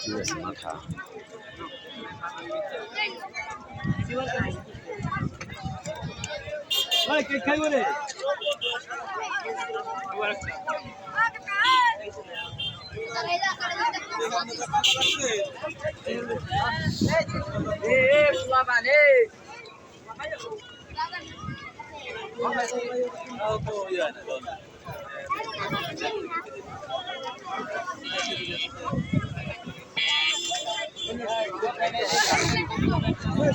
ঠিক আছে মাথা। আপনি সে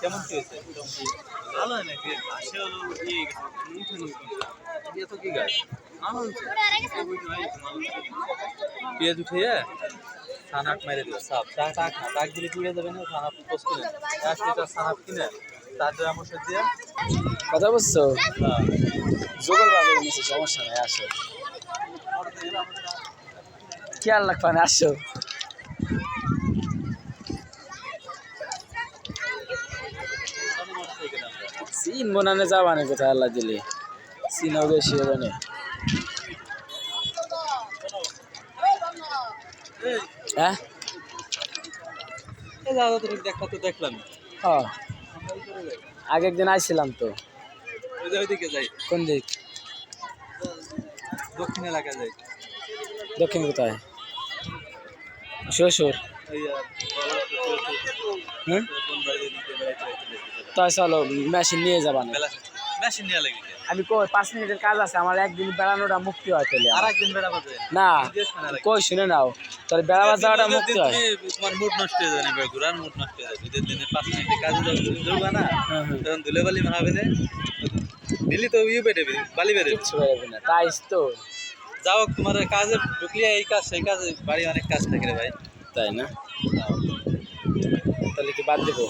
কেমন কি হয়েছে? ভালো হয় নাকি? হলো ইয়ে গেছে। ইয়ে তো কি গাছ? পেঁয়াজ উঠিয়ে সানাপ মেরে দিল সাপ। টাক টাক না টাক দিলে পুড়ে যাবে না? সানাপ পোস্ট কিনে। এক লিটার সানাপ কিনে? তার ড্রাম ওষুধ দিয়ে? কথা বুঝছ হ্যাঁ, জোগাড় বাজার নিচে সমস্যা নাই আসো। খেয়াল রাখবা না আসো। সিন মনানে যাবা না কোথায় আল্লাহ দিলে? সিনও বেশি হবে না। হ্যাঁ? তুমি দেখা তো দেখলাম। হ্যাঁ আগের দিন আইছিলাম তো। ওইদিকে যাই। কোন দিক? দক্ষিণ এলাকায় যাই। দক্ষিণ কোথায়? শ্বশুর ওই হ্যাঁ? তাই চলো মেশিন নিয়ে যাবা না। মেশিন নিয়ে লাগে আমি কই পাঁচ মিনিটের কাজ আছে আমার একদিন বেড়ানোটা মুক্তি হয় তাহলে। আর একদিন বেড়াবো না। কই শুনে নাও। তাহলে বেড়াবার যাওয়াটা মুক্তি হয়। তুমি- তোমার মুড নষ্ট হয়ে যাবে না ঘুরার মুড নষ্ট হয়ে যাবে ঈদের দিনে পাঁচ মিনিটে কাজে ধরবা না। হ্যাঁ, হ্যাঁ। তখন ধুলে বালি মারাবে না দিল্লি তো বেরোবে বালি না তাই তো। যাও তোমার কাজে ঢুকলে এই কাজ সেই কাজ বাড়ি অনেক কাজ থাকে রে ভাই। তাই না? তাহলে কি বাদ দেবো?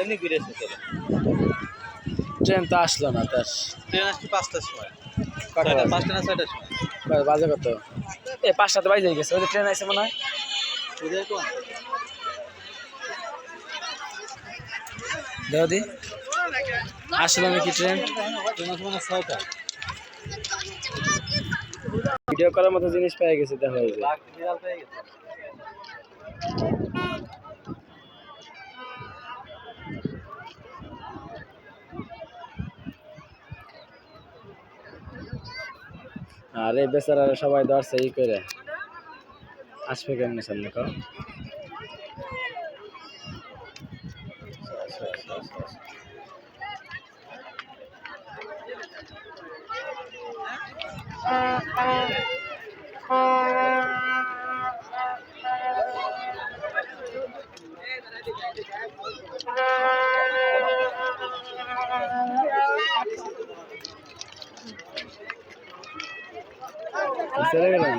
এমনি ঘুরে এসে চলো। ট্রেন তো আসলো না তার ট্রেন আসছে পাঁচটার সময়। কটা পাঁচটা না ছয়টার সময়? বাজে কত? এ পাঁচটাতে বাইরে গেছে ওই ট্রেন আছে মনে হয়। বুঝে কোন? দেখো দি আসলো নাকি ট্রেন? ট্রেন আসবে না ছয়টা। ভিডিও করার মতো জিনিস পেয়ে গেছে, দেখো এই আরে বেচারারা সবাই ধরছে ই করে। আসবে কেমনে সামনে কো চলে গেলাম।